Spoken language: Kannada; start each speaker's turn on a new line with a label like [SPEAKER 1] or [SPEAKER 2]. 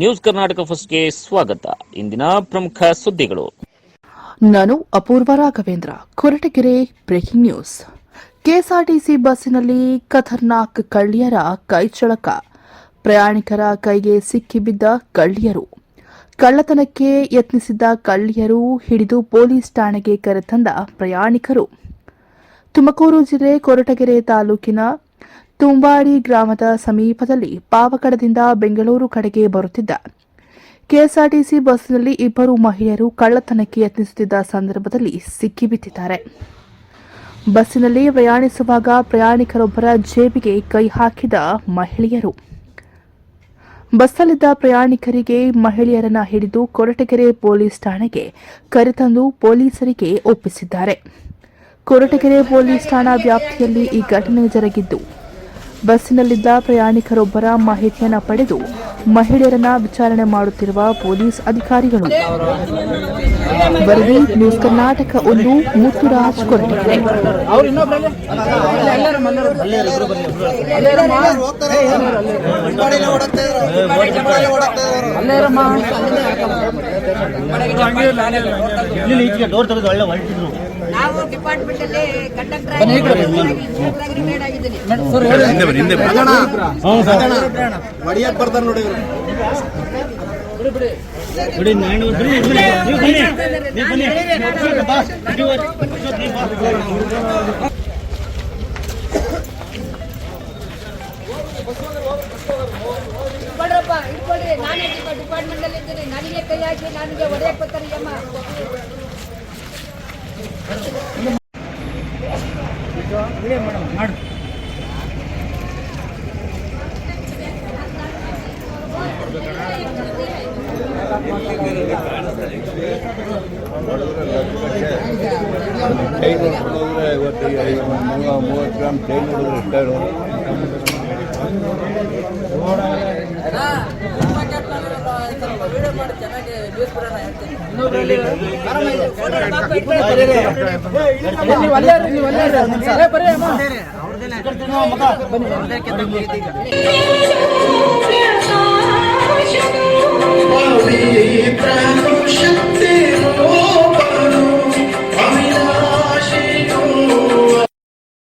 [SPEAKER 1] ನ್ಯೂಸ್ ಕರ್ನಾಟಕ ಫಸ್ಟ್ಗೆ ಸ್ವಾಗತ. ಇಂದಿನ ಪ್ರಮುಖ ಸುದ್ದಿಗಳು.
[SPEAKER 2] ನಾನು Apoorva Raghavendra, Koratagere breaking news. KSRTC ಬಸ್ಸಿನಲ್ಲಿ ಖತರ್ನಾಕ್ ಕಳ್ಳಿಯರ ಕೈಚಳಕ ಪ್ರಯಾಣಿಕರ ಕೈಗೆ ಸಿಕ್ಕಿಬಿದ್ದ ಕಳ್ಳಿಯರು. ಕಳ್ಳತನಕ್ಕೆ ಯತ್ನಿಸಿದ್ದ ಕಳ್ಳಿಯರು ಹಿಡಿದು ಪೊಲೀಸ್ ಠಾಣೆಗೆ ಕರೆತಂದ ಪ್ರಯಾಣಿಕರು. ತುಮಕೂರು ಜಿಲ್ಲೆ ಕೊರಟಗೆರೆ ತಾಲೂಕಿನ ತುಂಬಾಡಿ ಗ್ರಾಮದ ಸಮೀಪದಲ್ಲಿ ಪಾವಗಡದಿಂದ ಬೆಂಗಳೂರು ಕಡೆಗೆ ಬರುತ್ತಿದ್ದ ಕೆಎಸ್ಆರ್ಟಿಸಿ ಬಸ್ನಲ್ಲಿ ಇಬ್ಬರು ಮಹಿಳೆಯರು ಕಳ್ಳತನಕ್ಕೆ ಯತ್ನಿಸುತ್ತಿದ್ದ ಸಂದರ್ಭದಲ್ಲಿ ಸಿಕ್ಕಿಬಿದ್ದಿದ್ದಾರೆ ಬಸ್ಸಿನಲ್ಲಿ ಪ್ರಯಾಣಿಸುವಾಗ ಪ್ರಯಾಣಿಕರೊಬ್ಬರ ಜೇಬಿಗೆ ಕೈ ಹಾಕಿದ ಮಹಿಳೆಯರು. ಬಸ್ಸಲ್ಲಿದ್ದ ಪ್ರಯಾಣಿಕರಿಗೆ ಮಹಿಳೆಯರನ್ನ ಹಿಡಿದು ಕೊರಟಗೆರೆ ಪೊಲೀಸ್ ಠಾಣೆಗೆ ಕರೆತಂದು ಪೊಲೀಸರಿಗೆ ಒಪ್ಪಿಸಿದ್ದಾರೆ. ಕೊರಟಗೆರೆ ಪೊಲೀಸ್ ಠಾಣಾ ವ್ಯಾಪ್ತಿಯಲ್ಲಿ ಈ ಘಟನೆ ಜರುಗಿದ್ದು ಬಸ್ಸಿನಲ್ಲಿದ್ದ ಪ್ರಯಾಣಿಕರೊಬ್ಬರ ಮಾಹಿತಿಯನ್ನು ಪಡೆದು ಮಹಿಳೆಯರನ್ನ ವಿಚಾರಣೆ ಮಾಡುತ್ತಿರುವ ಪೊಲೀಸ್ ಅಧಿಕಾರಿಗಳು. ವರದಿ ನ್ಯೂಸ್ ಕರ್ನಾಟಕ ಒಂದು ಮುತ್ತುರಾಜ್ ಕೊರಟಗೆರೆ
[SPEAKER 3] ಇಲ್ಲಿ
[SPEAKER 4] ಹಿಂದೆ ಬರ್ತಾರ ನೋಡಿ ಇವರು
[SPEAKER 3] ನಾನೇ
[SPEAKER 5] ಡಿಪಾರ್ಟ್ಮೆಂಟ್ ಅಲ್ಲಿ ಇದ್ದೀನಿ ನನಗೆ ಕೈ ಹಾಕಿ ನನಗೆ ಹೊಡೆಯಕ್ ಬರ್ತಾರೆ
[SPEAKER 4] ಕೈ ನೋಡಿದ್ರೆ ಇವತ್ತು ಮೂವತ್ತು ಗ್ರಾಮ್ ಕೈ ನೋಡಿದ್ರೆ
[SPEAKER 6] ಶಕ್ತಿ